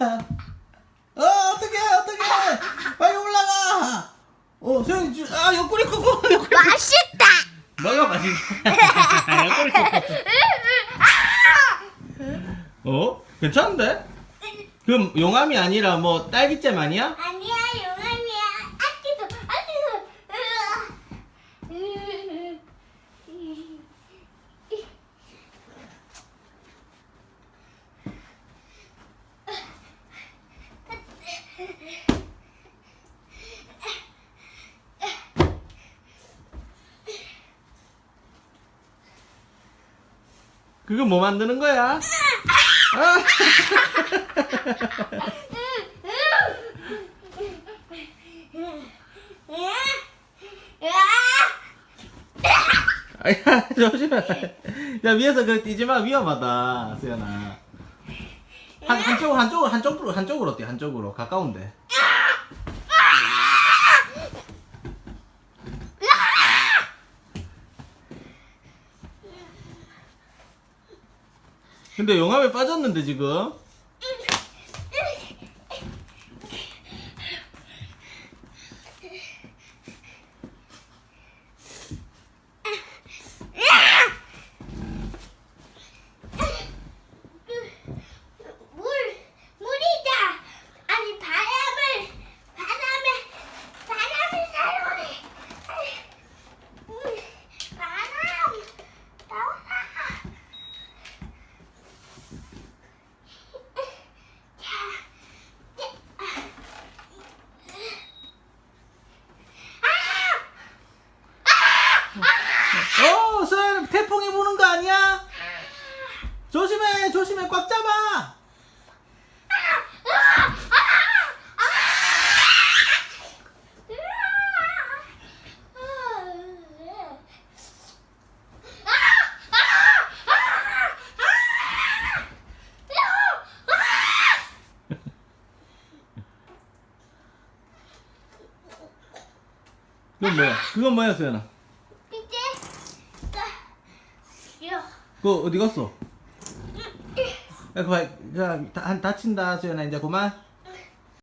어, 어떡해, 어떡해. 빨리 올라가. 어, 소영이, 아, 옆구리 꺾어. 옆구리. 맛있다. 너가 맛있어. 옆구리 꺾어. 아! 어? 괜찮은데? 그럼 용암이 아니라 뭐 딸기잼 아니야? 아니야. 그거 뭐 만드는 거야? 아, 아야 조심해. 야 위에서 그 뛰지 마 위험하다 수연아. 한 한쪽 한쪽 한쪽으로 한쪽으로 뛰 한쪽으로 가까운데. 근데 용암에 빠졌는데 지금. 어 수연 태풍이 부는 거 아니야? 조심해 조심해 꽉 잡아. 그건 뭐야? 그건 뭐야 수연아? 이제 요 그거 어디 갔어? 야, 그만, 야, 다, 다친다, 수연아, 이제 그만.